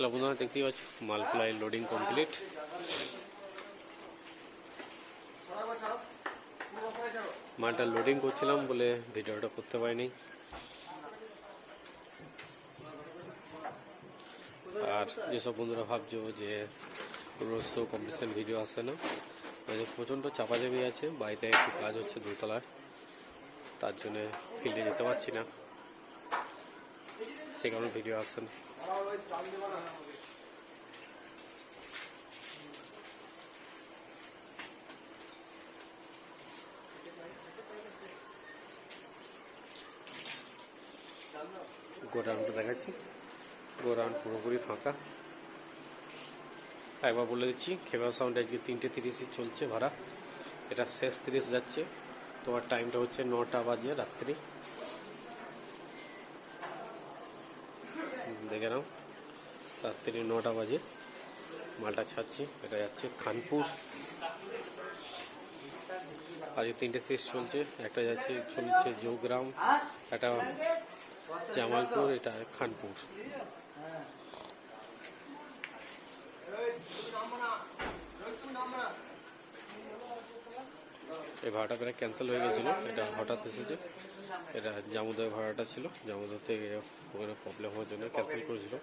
Hello বন্ধুরা দেখতেই পাচ্ছ মালপ্লাই লোডিং কমপ্লিট মালটা লোডিং করছিলাম বলে ভিডিওটা করতে পারিনি। আর যেসব বন্ধুরা ভাবছ যে রোজ তো কম্পিটিশন ভিডিও আসে না প্রচণ্ড চাপাচাপি আছে, বাড়িতে একটু কাজ হচ্ছে দোতলায়, তার জন্য ফিল্ডে যেতে পারছি না। কারণে ভিডিও আসছে না গোডাউনটা দেখাচ্ছি। গোডাউন পুরোপুরি ফাঁকা। একবার বলে দিচ্ছি খেবা সাউন্ড আজকে তিনটে তিরিশে চলছে ভাড়া। এটা শেষ তিরিশ যাচ্ছে। তোমার টাইমটা হচ্ছে নটা বাজে রাত্রি। দেখে নাও। রাত্রি নটা বাজে। মালটা ছাড়ছি এটা যাচ্ছে খানপুর। আজকে তিনটে ফেস চলছে, একটা যাচ্ছে, চলছে জোগ্রাম, একটা জামালপুর, এটা খানপুর। এই ভাড়াটা প্রায় ক্যান্সেল হয়ে গেছিল। এটা হঠাৎ এসেছে। এটা জামুদয় ভাড়াটা ছিল। জামুদয় থেকে ওখানে প্রবলেম হওয়ার জন্য ক্যান্সেল করেছিল।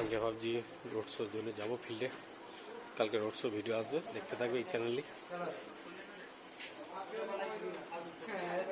কালকে ভাবছি রোড শোর জন্য যাব ফিল্ডে কালকে রোড শো ভিডিও আসবে, দেখতে থাকবে এই চ্যানেলে সাইড